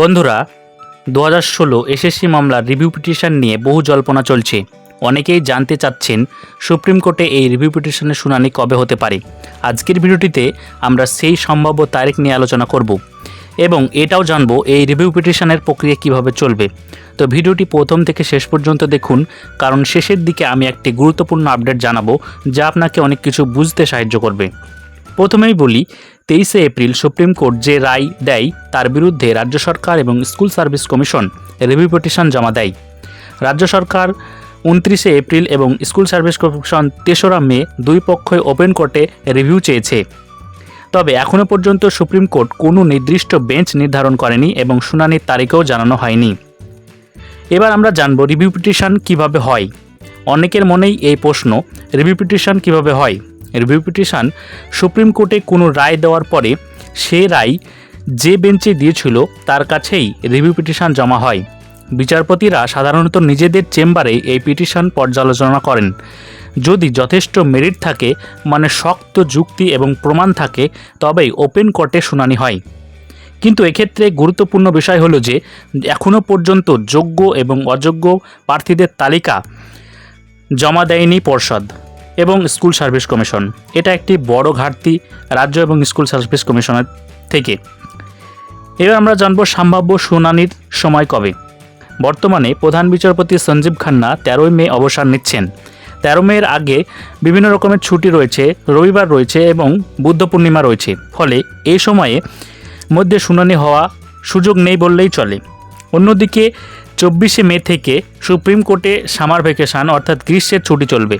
বন্ধুরা দু হাজার ষোলো এসএসসি মামলার রিভিউ পিটিশন নিয়ে বহু জল্পনা চলছে। অনেকেই জানতে চাচ্ছেন সুপ্রিম কোর্টে এই রিভিউ পিটিশনের শুনানি কবে হতে পারে। আজকের ভিডিওটিতে আমরা সেই সম্ভাব্য তারিখ নিয়ে আলোচনা করব এবং এটাও জানব এই রিভিউ পিটিশনের প্রক্রিয়া কীভাবে চলবে। তো ভিডিওটি প্রথম থেকে শেষ পর্যন্ত দেখুন, কারণ শেষের দিকে আমি একটি গুরুত্বপূর্ণ আপডেট জানাব যা আপনাকে অনেক কিছু বুঝতে সাহায্য করবে। প্রথমেই বলি, তেইশে এপ্রিল সুপ্রিম কোর্ট যে রায় দেয়, তার বিরুদ্ধে রাজ্য সরকার এবং school service commission review petition জমা দেয়। রাজ্য সরকার উনত্রিশে এপ্রিল এবং স্কুল সার্ভিস কমিশন তেসরা মে দুই পক্ষই ওপেন কোর্টে রিভিউ চেয়েছে। তবে এখনও পর্যন্ত সুপ্রিম কোর্ট কোনো নির্দিষ্ট বেঞ্চ নির্ধারণ করেনি এবং শুনানির তারিখেও জানানো হয়নি। এবার আমরা জানব রিভিউ পিটিশন কীভাবে হয়। অনেকের মনেই এই প্রশ্ন, রিভিউ পিটিশন কীভাবে হয়? রিভিউ পিটিশন সুপ্রিম কোর্টে কোনো রায় দেওয়ার পরে সে রায় যে বেঞ্চে দিয়েছিল, তার কাছেই রিভিউ পিটিশন জমা হয়। বিচারপতিরা সাধারণত নিজেদের চেম্বারে এই পিটিশন পর্যালোচনা করেন। যদি যথেষ্ট মেরিট থাকে মানে শক্ত যুক্তি এবং প্রমাণ থাকে, তবেই ওপেন কোর্টে শুনানি হয়। কিন্তু এক্ষেত্রে গুরুত্বপূর্ণ বিষয় হলো যে এখনও পর্যন্ত যোগ্য এবং অযোগ্য প্রার্থীদের তালিকা জমা দেয়নি পর্ষদ। এবং স্কুল সার্ভিস কমিশন। এটা একটি বড় ঘাটতি রাজ্য এবং স্কুল সার্ভিস কমিশনের থেকে। এবার আমরা জানব সম্ভাব্য শুনানির সময় কবে। বর্তমানে প্রধান বিচারপতি সঞ্জীব খান্না তেরোই মে অবসর নিচ্ছেন। তেরো মেয়ের আগে বিভিন্ন রকমের ছুটি রয়েছে, রবিবার রয়েছে এবং বুদ্ধ পূর্ণিমা রয়েছে। ফলে এই সময়ে মধ্যে শুনানি হওয়া সুযোগ নেই বললেই চলে। অন্যদিকে চব্বিশে মে থেকে সুপ্রিম কোর্টে সামার ভ্যাকেশন অর্থাৎ গ্রীষ্মের ছুটি চলবে।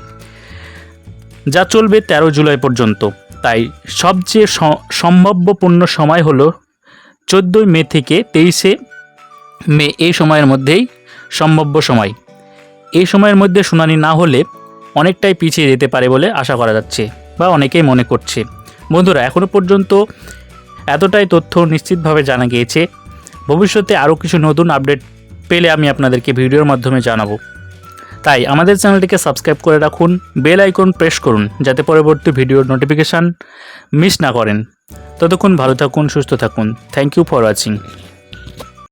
যা চলবে তেরো জুলাই পর্যন্ত। তাই সবচেয়ে সম্ভাব্যপূর্ণ সময় হলো চোদ্দোই মে থেকে তেইশে মে এই সময়ের মধ্যেই সম্ভাব্য সময়। এই সময়ের মধ্যে শুনানি না হলে অনেকটাই পিছিয়ে যেতে পারে বলে আশা করা যাচ্ছে বা অনেকেই মনে করছে। বন্ধুরা এখনও পর্যন্ত এতটাই তথ্য নিশ্চিতভাবে জানা গিয়েছে। ভবিষ্যতে আরও কিছু নতুন আপডেট পেলে আমি আপনাদেরকে ভিডিওর মাধ্যমে জানাব। তাই আমাদের চ্যানেলটিকে সাবস্ক্রাইব করে রাখুন, বেল আইকন প্রেস করুন, যাতে পরবর্তী ভিডিওর নোটিফিকেশান মিস না করেন। ততক্ষণ ভালো থাকুন, সুস্থ থাকুন। Thank you for watching